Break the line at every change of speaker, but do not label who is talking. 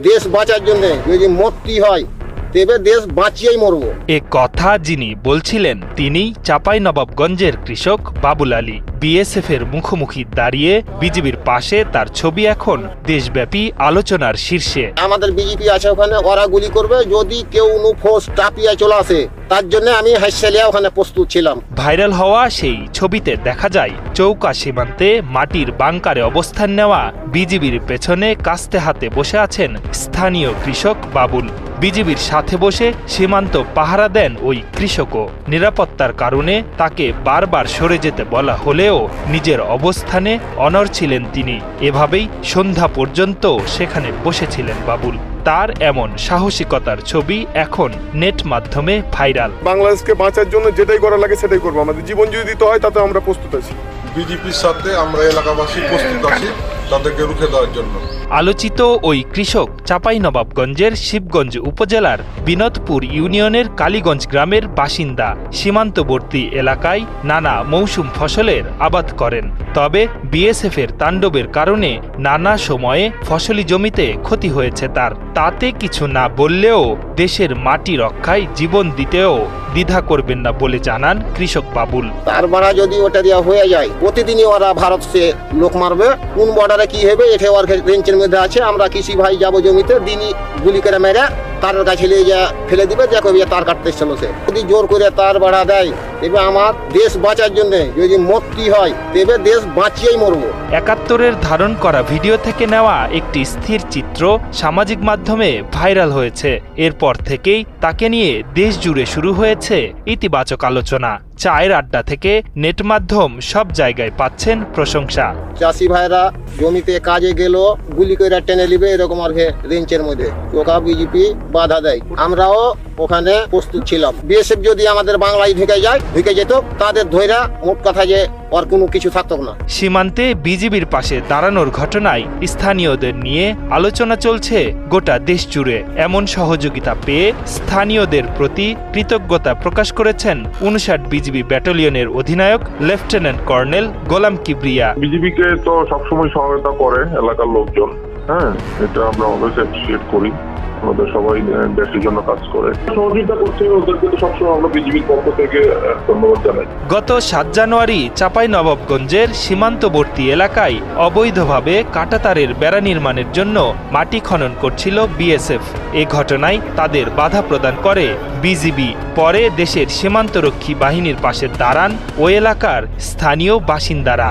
দেশ বাঁচার জন্য যদি মরতে হয় তবে দেশ বাঁচিয়েই মরবো।
এ কথা যিনি বলছিলেন তিনি চাপাই নবাবগঞ্জের কৃষক বাবুল আলী। বিএসএফ এর মুখোমুখি দাঁড়িয়ে বিজিবির পাশে তার ছবি এখন দেশব্যাপী আলোচনার শীর্ষে।
আমাদের বিজেপি আছে ওখানে ওরা গুলি করবে যদি কেউ নুফোস টাপিয়া চলে আসে তার জন্য আমি হাইসেলিয়া ওখানে প্রস্তুত ছিলাম।
ভাইরাল হওয়া সেই ছবিতে দেখা যায় চৌকা সীমান্তে মাটির বাংকারে অবস্থান নেওয়া বিজিবির পেছনে কাস্তে হাতে বসে আছেন স্থানীয় কৃষক বাবুল। বিজিবির সাথে বসে সীমান্ত পাহারা দেন ওই কৃষকও। নিরাপত্তার কারণে তাকে বারবার সরে যেতে বলা হলেও নিজের অবস্থানে অনর ছিলেন তিনি। এভাবেই সন্ধ্যা পর্যন্ত সেখানে বসেছিলেন বাবুল। তার এমন সাহসিকতার ছবি এখন নেট মাধ্যমে ভাইরাল।
বাংলাদেশকে বাঁচার জন্য যেটাই করা লাগে সেটাই করব। আমাদের জীবন যদি দিতে হয় তাতে আমরা প্রস্তুত আছি।
বিজেপির সাথে আমরা এলাকাবাসী প্রস্তুত আছি। তাদেরকে রুখে দেওয়ার জন্য।
আলোচিত ওই কৃষক চাঁপাইনবাবগঞ্জের শিবগঞ্জ উপজেলার বিনোদপুর ইউনিয়নের কালীগঞ্জ গ্রামের বাসিন্দা। সীমান্তবর্তী এলাকায় নানা মৌসুম ফসলের আবাদ করেন। তবে বিএসএফ এর তাণ্ডবের কারণে নানা সময়ে ফসলি জমিতে ক্ষতি হয়েছে তার। তাতে কিছু না বললেও দেশের মাটি রক্ষায় জীবন দিতেও দ্বিধা করবেন না বলে জানান কৃষক বাবুল।
তার মারা যদি ওটা দেওয়া হয়ে যায়, প্রতিদিনই ওরা ভারত সে লোক মারবে। কোন বর্ডারে কি হবে এটা ওর রেঞ্চের মধ্যে আছে। আমরা কৃষি ভাই যাব জমিতে, দিনই গুলি করে মেরে তার কাছে নিয়ে যা ফেলে দিবে। দেখো তার কাটতে চলো সে যদি জোর করে তার বাড়া দেয় তবে আমার দেশ বাঁচার জন্য যদি মরতে হয় তবে দেশ বাঁচিয়েই মরবো।
একাত্তরের ধারণ করা ভিডিও থেকে নেওয়া একটি স্থির চিত্র সামাজিক মাধ্যমে ভাইরাল হয়েছে। এরপর থেকেই তাকে নিয়ে দেশ জুড়ে শুরু হয়েছে ইতিবাচক আলোচনা। চায়ের আড্ডা থেকে নেট মাধ্যম সব জায়গায় পাচ্ছেন প্রশংসা।
চাষি ভাইরা জমিতে কাজে গেল গুলি করে টেনে নিবে এরকম আর রেঞ্চের মধ্যে। ওকা বিজেপি বাধা দেয়। আমরাও ওখানে প্রস্তুত ছিলাম। বিএসএফ যদি আমাদের বাংলায় ঢুকে যায় ঢুকে যেত তাদের ধৈরা মোট কথা যে আর কোনো কিছু থাকতো না।
সীমান্তে বিজিবির পাশে দাঁড়ানোর ঘটনায় স্থানীয়দের নিয়ে আলোচনা চলছে গোটা দেশ জুড়ে। এমন সহযোগিতা পেয়ে স্থানীয়দের প্রতি কৃতজ্ঞতা প্রকাশ করেছেন উনষাট বিজিবি ব্যাটালিয়নের অধিনায়ক লেফটেন্যান্ট কর্নেল গোলাম কিবরিয়া।
বিজেপিকে তো সবসময় সহায়তা করে এলাকার লোকজন। হ্যাঁ এটা আমরা অলওয়েজ অ্যাপ্রিসিয়েট করি। আমাদের সবাই দেশের জন্য কাজ করে। সহযোগিতা করছে ওদেরকে তো সবসময় আমরা বিজেপির পক্ষ থেকে ধন্যবাদ জানাই।
গত সাত জানুয়ারি চাঁপাইনবাবগঞ্জের সীমান্তবর্তী এলাকায় অবৈধভাবে কাঁটাতারের বেড়া নির্মাণের জন্য মাটি খনন করছিল বিএসএফ। এ ঘটনায় তাদের বাধা প্রদান করে বিজিবি। পরে দেশের সীমান্তরক্ষী বাহিনীর পাশে দাঁড়ান ওই এলাকার স্থানীয় বাসিন্দারা।